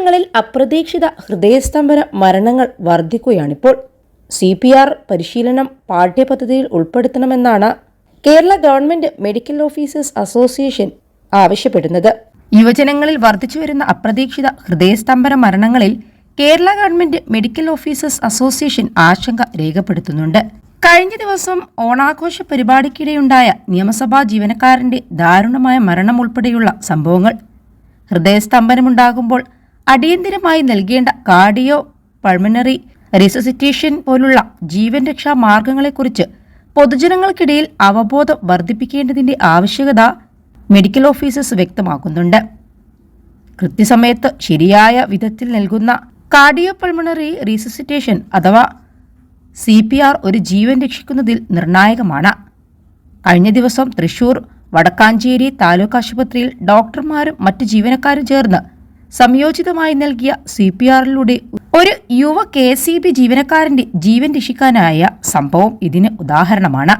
യുവജനങ്ങളിൽ അപ്രതീക്ഷിത ഹൃദയസ്തംഭന മരണങ്ങൾ വർദ്ധിക്കുകയാണിപ്പോൾ C P R പരിശീലനം പാഠ്യപദ്ധതിയിൽ ഉൾപ്പെടുത്തണമെന്നാണ് Kerala government medical officers association ആവശ്യപ്പെടുന്നത്. യുവജനങ്ങളിൽ വർദ്ധിച്ചുവരുന്ന അപ്രതീക്ഷിത ഹൃദയസ്തംഭന മരണങ്ങളിൽ Kerala government medical officers association ആശങ്ക രേഖപ്പെടുത്തുന്നുണ്ട്. കഴിഞ്ഞ ദിവസം ഓണാഘോഷ പരിപാടിക്കിടെയുണ്ടായ നിയമസഭാ ജീവനക്കാരന്റെ ദാരുണമായ മരണം ഉൾപ്പെടെയുള്ള സംഭവങ്ങൾ. ഹൃദയസ്തംഭനമുണ്ടാകുമ്പോൾ അടിയന്തിരമായി നൽകേണ്ട കാർഡിയോ പൾമിനറി റിസസിറ്റേഷൻ പോലുള്ള ജീവൻ രക്ഷാ മാർഗങ്ങളെക്കുറിച്ച് പൊതുജനങ്ങൾക്കിടയിൽ അവബോധം വർദ്ധിപ്പിക്കേണ്ടതിന്റെ ആവശ്യകത മെഡിക്കൽ ഓഫീസേഴ്സ് വ്യക്തമാക്കുന്നുണ്ട്. കൃത്യസമയത്ത് ശരിയായ വിധത്തിൽ നൽകുന്ന കാർഡിയോ പൾമണറി റീസസിറ്റേഷൻ അഥവാ സി പി ആർ ഒരു ജീവൻ രക്ഷിക്കുന്നതിൽ നിർണായകമാണ്. കഴിഞ്ഞ ദിവസം തൃശൂർ വടക്കാഞ്ചേരി താലൂക്ക് ആശുപത്രിയിൽ ഡോക്ടർമാരും മറ്റ് ജീവനക്കാരും ചേർന്ന് സംയോജിതമായി നൽകിയ സി പി ആറിലൂടെ ഒരു യുവ കെ സി ബി ജീവനക്കാരന്റെ ജീവൻ രക്ഷിക്കാനായ സംഭവം ഇതിന് ഉദാഹരണമാണ്.